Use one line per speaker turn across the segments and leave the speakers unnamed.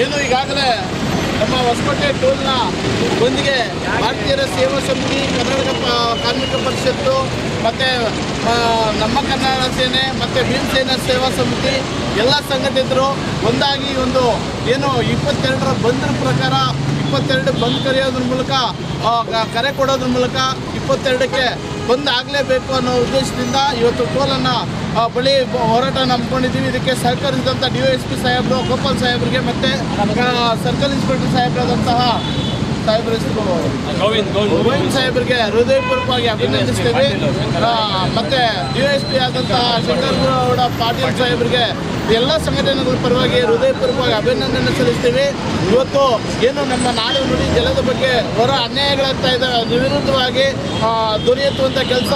ಏನು ಈಗಾಗಲೇ ನಮ್ಮ ಹೊಸಕೋಟೆ ಟೋಲ್ನ ಬಂದಿಗೆ ಭಾರತೀಯರ ಸೇವಾ ಸಮಿತಿ, ಕರ್ನಾಟಕ ಕಾರ್ಮಿಕ ಪರಿಷತ್ತು ಮತ್ತು ನಮ್ಮ ಕನ್ನಡ ಸೇನೆ ಮತ್ತು ಭೀಮಸೇನ ಸೇವಾ ಸಮಿತಿ ಎಲ್ಲ ಸಂಘಟಿತರು ಒಂದಾಗಿ ಒಂದು ಏನು ಇಪ್ಪತ್ತೆರಡರ ಬಂದ್ರ ಪ್ರಕಾರ ಇಪ್ಪತ್ತೆರಡು ಬಂದ್ ಕರೆಯೋದ್ರ ಮೂಲಕ ಕರೆ ಕೊಡೋದ್ರ ಮೂಲಕ ಇಪ್ಪತ್ತೆರಡಕ್ಕೆ ಬಂದ್ ಆಗಲೇಬೇಕು ಅನ್ನೋ ಉದ್ದೇಶದಿಂದ ಇವತ್ತು ಟೋಲನ್ನು ಬಳಿ ಹೋರಾಟ ನಂಬ್ಕೊಂಡಿದ್ದೀವಿ ಇದಕ್ಕೆ ಸಹಕರಿಸಿದಂಥ ಡಿ ಎಸ್ ಪಿ ಸಾಹೇಬರು, ಗೋಪಾಲ್ ಸಾಹೇಬರಿಗೆ ಮತ್ತು ಸರ್ಕಲ್ ಇನ್ಸ್ಪೆಕ್ಟರ್ ಸಾಹೇಬರಾದಂತಹ ಸಾಹೇಬರ ಹೆಸರು
ಗೋವಿಂದ್
ಸಾಹೇಬ್ರಿಗೆ ಹೃದಯಪೂರ್ವಕವಾಗಿ ಅಭಿನಂದಿಸ್ತೇವೆ. ಮತ್ತೆ ಯು ಎಸ್ ಪಿ ಆದಂತಹ ಶಂಕರಗೌಡ ಪಾಟೀಲ್ ಸಾಹೇಬರಿಗೆ ಎಲ್ಲ ಸಂಘಟನೆಗಳ ಪರವಾಗಿ ಹೃದಯಪೂರ್ವಕವಾಗಿ ಅಭಿನಂದನೆ ಸಲ್ಲಿಸ್ತೀವಿ. ಇವತ್ತು ಏನು ನಮ್ಮ ನಾಡು ನುಡಿ ಜಲದ ಬಗ್ಗೆ ಹೊರ ಅನ್ಯಾಯಗಳಾಗ್ತಾ ಇದೆ ವಿರುದ್ಧವಾಗಿ ದೊರೆಯುತ್ತುವಂಥ ಕೆಲಸ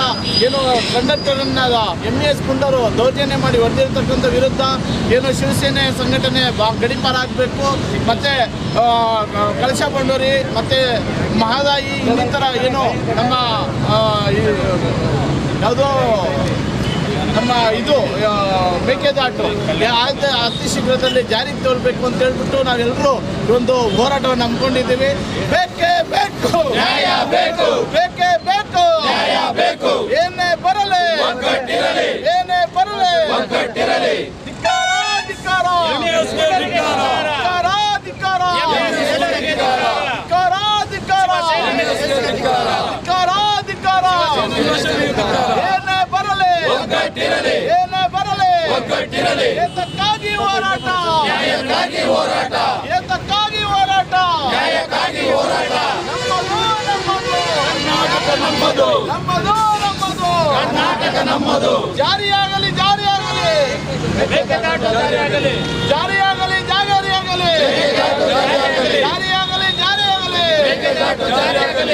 ಏನು ಕಂಡಕ್ಟರನ್ನ ಎಂ ಎಸ್ ಪುಂಡರು ದೌರ್ಜನ್ಯ ಮಾಡಿ ಹೊಡೆದಿರ್ತಕ್ಕಂಥ ವಿರುದ್ಧ ಏನು ಶಿವಸೇನೆ ಸಂಘಟನೆ ಗಡಿಪಾರಾಗಬೇಕು. ಮತ್ತು ಕಳಶ ಬಂಡೂರಿ ಮತ್ತು ಮಹದಾಯಿ ಇನ್ನಿತರ ಏನು ನಮ್ಮ ಯಾವುದೋ ನಮ್ಮ ಇದು ಮೇಕೆದಾಟು. ಅತಿ ಶೀಘ್ರದಲ್ಲಿ ಜಾರಿಗೆ ತೋರ್ಬೇಕು ಅಂತ ಹೇಳ್ಬಿಟ್ಟು ನಾವೆಲ್ಲರೂ ಒಂದು ಹೋರಾಟವನ್ನು ನಂಬ್ಕೊಂಡಿದ್ದೀವಿ ಬೇಕೇ ಬೇಕು
ಬೇಕೇ
ಬೇಕು
ನ್ಯಾಯ ಬೇಕು
ಏನೇ ಬರಲಿ
ಒಗ್ಗಟ್ಟಿರಲಿ
ಏನೇ ಬರಲಿ
ಒಗ್ಗಟ್ಟಿರಲಿ
ಧಿಕ್ಕಾರ ಧಿಕ್ಕಾರ
MSK ಧಿಕ್ಕಾರ.
ಧಿಕ್ಕಾರ ಧಿಕ್ಕಾರ
MSK ಧಿಕ್ಕಾರ.
ಧಿಕ್ಕಾರ ಧಿಕ್ಕಾರ
MSK ಧಿಕ್ಕಾರ.
ಧಿಕ್ಕಾರ ಧಿಕ್ಕಾರ ಏನೇ ಬರಲಿ
ಒಗ್ಗಟ್ಟಿರಲಿ
ಏನೇ ಬರಲಿ
ಏಕಕ್ಕಾಗಿ
ಏತಕ್ಕಾಗಿ ಹೋರಾಟ?
ನ್ಯಾಯಕ್ಕಾಗಿ ಹೋರಾಟ.
ಏತಕ್ಕಾಗಿ ಹೋರಾಟ?
ನ್ಯಾಯಕ್ಕಾಗಿ ಹೋರಾಟ.
ನಮ್ಮದು ನಮ್ಮದು.
ಕರ್ನಾಟಕ ನಮ್ಮದು.
ನಮ್ಮದು ನಮ್ಮದು.
ಕರ್ನಾಟಕ ನಮ್ಮದು.
ಜಾರಿಯಾಗಲಿ ಜಾರಿಯಾಗಲಿ.
ಜಾರಿಯಾಗಲಿ.
ಜಾರಿಯಾಗಲಿ ಜಾರಿಯಾಗಲಿ.
ಜಾರಿಯಾಗಲಿ.
ಜಾರಿಯಾಗಲಿ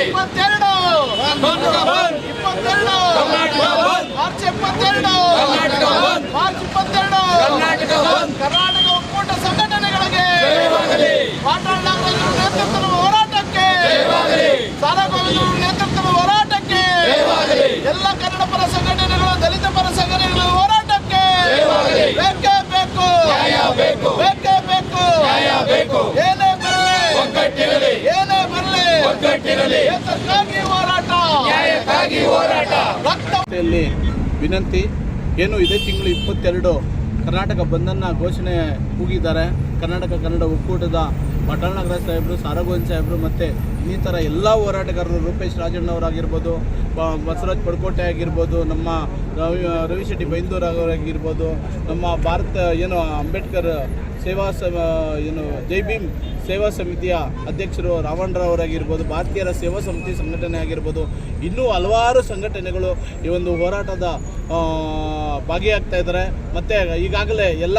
ಇಪ್ಪತ್ತೆರಡು. ಇಪ್ಪತ್ತೆರಡು. ಮಾರ್ಚ್ ಇಪ್ಪತ್ತೆರಡು.
ಕರ್ನಾಟಕ
ಒಕ್ಕೂಟ ಸಂಘಟನೆಗಳಿಗೆ ನಾಗರಾಜರ ನೇತೃತ್ವದ ಹೋರಾಟಕ್ಕೆ
ಜಯವಾಗಲಿ.
ಸಾಲಗೋವಿಂದರ ನೇತೃತ್ವದ ಹೋರಾಟಕ್ಕೆ
ಜಯವಾಗಲಿ.
ಎಲ್ಲ ಕನ್ನಡ ಪರ ಸಂಘಟನೆಗಳು ದಲಿತ ಪರ ಸಂಘಟನೆಗಳ ಹೋರಾಟಕ್ಕೆ
ಜಯವಾಗಲಿ.
ಬೇಕೇ ಬೇಕು.
ಬೇಕು.
ಬೇಕೇ ಬೇಕು.
ನ್ಯಾಯ ಬೇಕು.
ಏನೇ ಬರಲಿ. ಏನೇ ಬರಲಿ.
ಒಗ್ಗಟ್ಟಿರಲಿ.
ಹೋರಾಟ.
ಹೋರಾಟ.
ರಕ್ತ ವಿನಂತಿ, ಏನು ಇದೇ ತಿಂಗಳು ಇಪ್ಪತ್ತೆರಡು ಕರ್ನಾಟಕ ಬಂದನ್ನು ಘೋಷಣೆ ಕೂಗಿದ್ದಾರೆ. ಕರ್ನಾಟಕ ಕನ್ನಡ ಒಕ್ಕೂಟದ ನಗರ ಸಾಹೇಬರು, ಸಾರಗೋವಿಂದ್ ಸಾಹೇಬರು ಮತ್ತು ಇನ್ನಿತರ ಎಲ್ಲ ಹೋರಾಟಗಾರರು ರೂಪೇಶ್ ರಾಜಣ್ಣವರಾಗಿರ್ಬೋದು ಬಸವರಾಜ್ ಪಡ್ಕೋಟೆ ಆಗಿರ್ಬೋದು, ನಮ್ಮ ರವಿ ರವಿಶೆಟ್ಟಿ ಬೈಂದೂರ್ ನಮ್ಮ ಭಾರತ, ಏನು ಅಂಬೇಡ್ಕರ್ ಸೇವಾ ಸಮ, ಏನು, ಜೈ ಭೀಮ್ ಸೇವಾ ಸಮಿತಿಯ ಅಧ್ಯಕ್ಷರು ರಾವಣರಾವ್ ಅವರಾಗಿರ್ಬೋದು, ಭಾರತೀಯರ ಸೇವಾ ಸಮಿತಿ ಸಂಘಟನೆ ಆಗಿರ್ಬೋದು, ಇನ್ನೂ ಹಲವಾರು ಸಂಘಟನೆಗಳು ಈ ಒಂದು ಹೋರಾಟದ ಭಾಗಿಯಾಗ್ತಾ ಇದ್ದಾರೆ. ಮತ್ತು ಈಗಾಗಲೇ ಎಲ್ಲ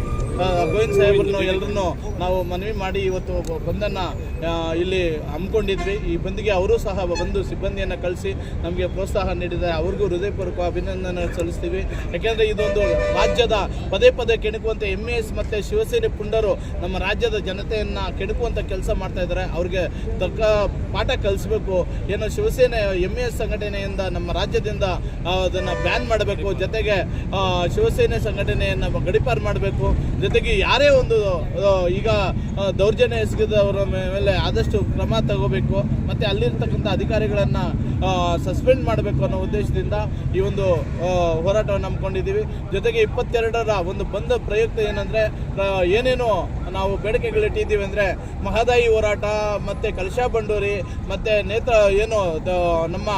ಗೋವಿಂದ್ ಸಾಹೇಬ್ರನ್ನು ಎಲ್ಲರನ್ನು ನಾವು ಮನವಿ ಮಾಡಿ ಇವತ್ತು ಬಂದನ್ನು ಇಲ್ಲಿ ಹಮ್ಮಿಕೊಂಡಿದ್ವಿ. ಈ ಬಂದಿಗೆ ಅವರು ಸಹ ಬಂದು ಸಿಬ್ಬಂದಿಯನ್ನು ಕಳಿಸಿ ನಮಗೆ ಪ್ರೋತ್ಸಾಹ ನೀಡಿದ್ದಾರೆ. ಅವ್ರಿಗೂ ಹೃದಯಪೂರ್ವಕ ಅಭಿನಂದನೆ ಸಲ್ಲಿಸ್ತೀವಿ. ಯಾಕೆಂದರೆ ಇದೊಂದು ರಾಜ್ಯದ ಪದೇ ಪದೇ ಕೆಣಕುವಂಥ ಎಂ ಎಸ್ ಮತ್ತು ಶಿವಸೇನೆ ಪುಂಡರು ನಮ್ಮ ರಾಜ್ಯದ ಜನತೆಯನ್ನು ಕೆಣಕುವಂಥ ಕೆಲಸ ಮಾಡ್ತಾ ಇದ್ದಾರೆ. ಅವ್ರಿಗೆ ತಕ್ಕ ಪಾಠ ಕಲಿಸ್ಬೇಕು. ಏನು ಶಿವಸೇನೆ ಎಂ ಎಸ್ ಸಂಘಟನೆಯಿಂದ ನಮ್ಮ ರಾಜ್ಯದಿಂದ ಅದನ್ನು ಬ್ಯಾನ್ ಮಾಡಬೇಕು. ಜೊತೆಗೆ ಶಿವಸೇನೆ ಸಂಘಟನೆಯನ್ನು ಗಡಿಪಾರು ಮಾಡಬೇಕು. ಜೊತೆಗೆ ಯಾರೇ ಒಂದು ಈಗ ದೌರ್ಜನ್ಯ ಎಸಗಿದವರ ಮೇಲೆ ಆದಷ್ಟು ಕ್ರಮ ತಗೋಬೇಕು, ಮತ್ತು ಅಲ್ಲಿರ್ತಕ್ಕಂಥ ಅಧಿಕಾರಿಗಳನ್ನು ಸಸ್ಪೆಂಡ್ ಮಾಡಬೇಕು ಅನ್ನೋ ಉದ್ದೇಶದಿಂದ ಈ ಒಂದು ಹೋರಾಟವನ್ನು ಹಮ್ಮಿಕೊಂಡಿದ್ದೀವಿ. ಜೊತೆಗೆ ಇಪ್ಪತ್ತೆರಡರ ಒಂದು ಬಂದ ಪ್ರಯುಕ್ತ ಏನಂದರೆ ಏನೇನು ನಾವು ಬೇಡಿಕೆಗಳಿಟ್ಟಿದ್ದೀವಿ ಅಂದರೆ, ಮಹದಾಯಿ ಹೋರಾಟ, ಮತ್ತು ಕಲ್ಶಾ ಬಂಡೂರಿ, ಮತ್ತು ನೇತ್ರ, ಏನು ನಮ್ಮ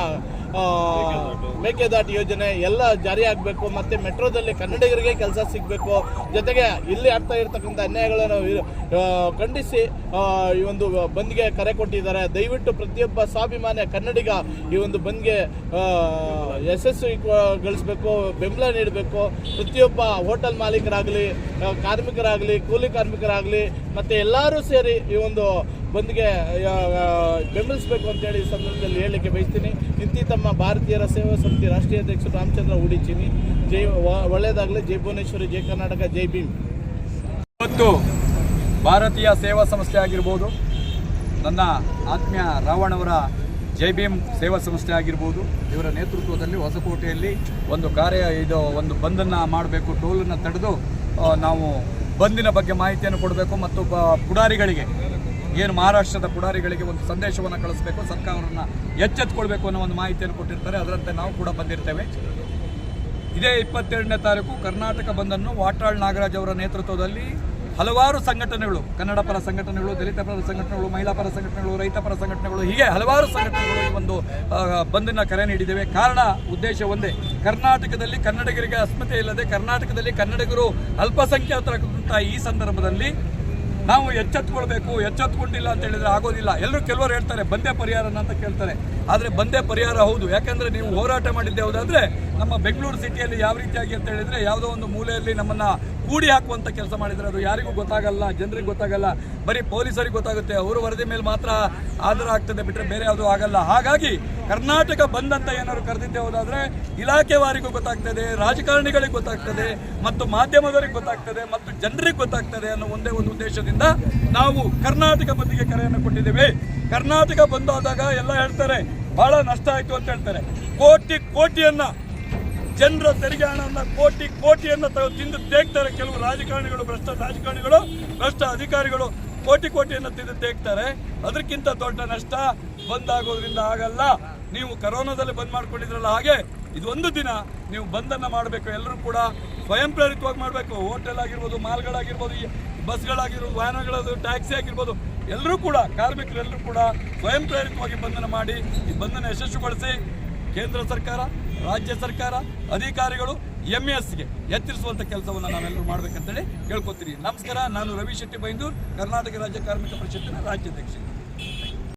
ಮೇಕೆದಾಟು ಯೋಜನೆ ಎಲ್ಲ ಜಾರಿ ಆಗಬೇಕು, ಮತ್ತು ಮೆಟ್ರೋದಲ್ಲಿ ಕನ್ನಡಿಗರಿಗೆ ಕೆಲಸ ಸಿಗಬೇಕು. ಜೊತೆಗೆ ಇಲ್ಲಿ ಆಗ್ತಾ ಇರತಕ್ಕಂಥ ಅನ್ಯಾಯಗಳನ್ನು ಖಂಡಿಸಿ ಈ ಒಂದು ಬಂದ್ಗೆ ಕರೆ ಕೊಟ್ಟಿದ್ದಾರೆ. ದಯವಿಟ್ಟು ಪ್ರತಿಯೊಬ್ಬ ಸ್ವಾಭಿಮಾನಿ ಕನ್ನಡಿಗ ಈ ಒಂದು ಬಂದ್ಗೆ ಯಶಸ್ಸು ಗಳಿಸಬೇಕು, ಬೆಂಬಲ ನೀಡಬೇಕು. ಪ್ರತಿಯೊಬ್ಬ ಹೋಟೆಲ್ ಮಾಲೀಕರಾಗಲಿ ಕಾರ್ಮಿಕರಾಗಲಿ, ಕೂಲಿ ಕಾರ್ಮಿಕರಾಗಲಿ, ಮತ್ತು ಎಲ್ಲರೂ ಸೇರಿ ಈ ಒಂದು ಬಂದ್ಗೆ ಬೆಂಬಲಿಸಬೇಕು ಅಂತೇಳಿ ಈ ಸಂದರ್ಭದಲ್ಲಿ ಹೇಳಲಿಕ್ಕೆ ಬಯಸ್ತೀನಿ. ಇಂತಿ ತಮ್ಮ ಭಾರತೀಯರ ಸೇವಾ ಸಮಿತಿ ರಾಷ್ಟ್ರೀಯ ಅಧ್ಯಕ್ಷ ರಾಮಚಂದ್ರ ಉಡಿಚಿನಿ. ಜೈ ಒಳ್ಳೆಯದಾಗಲಿ ಜೈ ಭುವನೇಶ್ವರಿ, ಜೈ ಕರ್ನಾಟಕ, ಜೈ ಭೀಮ್.
ಇವತ್ತು ಭಾರತೀಯ ಸೇವಾ ಸಂಸ್ಥೆ ಆಗಿರ್ಬೋದು, ನನ್ನ ಆತ್ಮೀಯ ರಾವಣವರ ಜೈ ಭೀಮ್ ಸೇವಾ ಸಂಸ್ಥೆ ಆಗಿರ್ಬೋದು, ಇವರ ನೇತೃತ್ವದಲ್ಲಿ ಹೊಸಕೋಟೆಯಲ್ಲಿ ಒಂದು ಕಾರ್ಯ, ಇದು ಒಂದು ಬಂದನ್ನು ಮಾಡಬೇಕು, ಟೋಲನ್ನು ತಡೆದು ನಾವು ಬಂದಿನ ಬಗ್ಗೆ ಮಾಹಿತಿಯನ್ನು ಕೊಡಬೇಕು ಮತ್ತು ಪುಡಾರಿಗಳಿಗೆ ಏನು ಮಹಾರಾಷ್ಟ್ರದ ಪುಡಾರಿಗಳಿಗೆ ಒಂದು ಸಂದೇಶವನ್ನು ಕಳಿಸಬೇಕು, ಸರ್ಕಾರವನ್ನು ಎಚ್ಚೆತ್ಕೊಳ್ಬೇಕು ಅನ್ನೋ ಒಂದು ಮಾಹಿತಿಯನ್ನು ಕೊಟ್ಟಿರ್ತಾರೆ. ಅದರಂತೆ ನಾವು ಕೂಡ ಬಂದಿರ್ತೇವೆ. ಇದೇ ಇಪ್ಪತ್ತೆರಡನೇ ತಾರೀಕು ಕರ್ನಾಟಕ ಬಂದನ್ನು ವಾಟಾಳ್ ನಾಗರಾಜ್ ಅವರ ನೇತೃತ್ವದಲ್ಲಿ ಹಲವಾರು ಸಂಘಟನೆಗಳು, ಕನ್ನಡ ಪರ ಸಂಘಟನೆಗಳು, ದಲಿತ ಪರ ಸಂಘಟನೆಗಳು, ಮಹಿಳಾ ಪರ ಸಂಘಟನೆಗಳು, ರೈತ ಪರ ಸಂಘಟನೆಗಳು, ಹೀಗೆ ಹಲವಾರು ಸಂಘಟನೆಗಳು ಈ ಒಂದು ಬಂದನ್ನು ಕರೆ ನೀಡಿದ್ದೇವೆ. ಕಾರಣ, ಉದ್ದೇಶ ಒಂದೇ. ಕರ್ನಾಟಕದಲ್ಲಿ ಕನ್ನಡಿಗರಿಗೆ ಅಸ್ಮಿತೆ ಇಲ್ಲದೆ ಕರ್ನಾಟಕದಲ್ಲಿ ಕನ್ನಡಿಗರು ಅಲ್ಪಸಂಖ್ಯಾತರಾದಂತಹ ಈ ಸಂದರ್ಭದಲ್ಲಿ ನಾವು ಎಚ್ಚೆತ್ಕೊಳ್ಬೇಕು ಎಚ್ಚೆತ್ಕೊಂಡಿಲ್ಲ ಅಂತ ಹೇಳಿದ್ರೆ ಆಗೋದಿಲ್ಲ. ಎಲ್ಲರೂ ಕೆಲವರು ಹೇಳ್ತಾರೆ ಬಂದೇ ಪರಿಹಾರನ ಅಂತ ಕೇಳ್ತಾರೆ. ಆದರೆ ಬಂದೇ ಪರಿಹಾರ ಹೌದು. ಯಾಕಂದರೆ ನೀವು ಹೋರಾಟ ಮಾಡಿದ್ದೆ ಹೌದಾದರೆ ನಮ್ಮ ಬೆಂಗಳೂರು ಸಿಟಿಯಲ್ಲಿ ಯಾವ ರೀತಿಯಾಗಿ ಅಂತ ಹೇಳಿದರೆ ಯಾವುದೋ ಒಂದು ಮೂಲೆಯಲ್ಲಿ ನಮ್ಮನ್ನು ಕೂಡಿ ಹಾಕುವಂಥ ಕೆಲಸ ಮಾಡಿದರೆ ಅದು ಯಾರಿಗೂ ಗೊತ್ತಾಗಲ್ಲ, ಜನರಿಗೆ ಗೊತ್ತಾಗಲ್ಲ, ಬರೀ ಪೊಲೀಸರಿಗೆ ಗೊತ್ತಾಗುತ್ತೆ. ಅವರು ವರದಿ ಮೇಲೆ ಮಾತ್ರ ಆಧಾರ ಆಗ್ತದೆ ಬಿಟ್ಟರೆ ಬೇರೆ ಯಾವುದೂ ಆಗಲ್ಲ. ಹಾಗಾಗಿ ಕರ್ನಾಟಕ ಬಂದ್ ಅಂತ ಏನಾದ್ರು ಕರೆದಿದ್ದೆ ಹೋದಾದರೆ ಇಲಾಖೆವಾರಿಗೂ ಗೊತ್ತಾಗ್ತದೆ, ರಾಜಕಾರಣಿಗಳಿಗೆ ಗೊತ್ತಾಗ್ತದೆ, ಮತ್ತು ಮಾಧ್ಯಮದವರಿಗೆ ಗೊತ್ತಾಗ್ತದೆ, ಮತ್ತು ಜನರಿಗೆ ಗೊತ್ತಾಗ್ತದೆ ಅನ್ನೋ ಒಂದೇ ಒಂದು ಉದ್ದೇಶದಿಂದ ನಾವು ಕರ್ನಾಟಕ ಬಂದಿಗೆ ಕರೆಯನ್ನು ಕೊಟ್ಟಿದ್ದೇವೆ. ಕರ್ನಾಟಕ ಬಂದಾದಾಗ ಎಲ್ಲ ಹೇಳ್ತಾರೆ ಬಹಳ ನಷ್ಟ ಆಯ್ತು ಅಂತ ಹೇಳ್ತಾರೆ. ಕೋಟಿ ಕೋಟಿಯನ್ನ ಜನರ ತೆರಿಗೆ ಹಣವನ್ನ ಕೋಟಿ ಕೋಟಿಯನ್ನ ತಿಂದು ತೇಗ್ತಾರೆ. ಕೆಲವು ರಾಜಕಾರಣಿಗಳು, ಭ್ರಷ್ಟ ರಾಜಕಾರಣಿಗಳು, ಭ್ರಷ್ಟ ಅಧಿಕಾರಿಗಳು ಕೋಟಿ ಕೋಟಿಯನ್ನ ತಿಂದು ತೇಗ್ತಾರೆ. ಅದಕ್ಕಿಂತ ದೊಡ್ಡ ನಷ್ಟ ಬಂದಾಗೋದ್ರಿಂದ ಆಗಲ್ಲ. ನೀವು ಕರೋನಾದಲ್ಲಿ ಬಂದ್ ಮಾಡ್ಕೊಂಡಿದ್ರಲ್ಲ ಹಾಗೆ, ಇದೊಂದು ದಿನ ನೀವು ಬಂದನ್ನ ಮಾಡಬೇಕು. ಎಲ್ಲರೂ ಕೂಡ ಸ್ವಯಂ ಪ್ರೇರಿತವಾಗಿ ಮಾಡಬೇಕು. ಹೋಟೆಲ್ ಆಗಿರ್ಬೋದು, ಮಾಲ್ಗಳಾಗಿರ್ಬೋದು ಬಸ್ಗಳಾಗಿರ್ಬೋದು ವಾಹನಗಳದು ಟ್ಯಾಕ್ಸಿ ಆಗಿರ್ಬೋದು ಎಲ್ಲರೂ ಕೂಡ ಕಾರ್ಮಿಕರೆಲ್ಲರೂ ಕೂಡ ಸ್ವಯಂ ಪ್ರೇರಿತವಾಗಿ ಬಂಧನ ಮಾಡಿ ಈ ಬಂಧನ ಯಶಸ್ವಿಗೊಳಿಸಿ ಕೇಂದ್ರ ಸರ್ಕಾರ, ರಾಜ್ಯ ಸರ್ಕಾರ, ಅಧಿಕಾರಿಗಳು ಎಂ ಎಸ್ಗೆ ಎತ್ತರಿಸುವಂಥ ಕೆಲಸವನ್ನು ನಾವೆಲ್ಲರೂ ಮಾಡಬೇಕಂತೇಳಿ ಕೇಳ್ಕೊತೀನಿ ನಮಸ್ಕಾರ, ನಾನು ರವಿ ಶೆಟ್ಟಿ ಬೈಂದೂರ್ ಕರ್ನಾಟಕ ರಾಜ್ಯ ಕಾರ್ಮಿಕ ಪರಿಷತ್ತಿನ ರಾಜ್ಯಾಧ್ಯಕ್ಷ.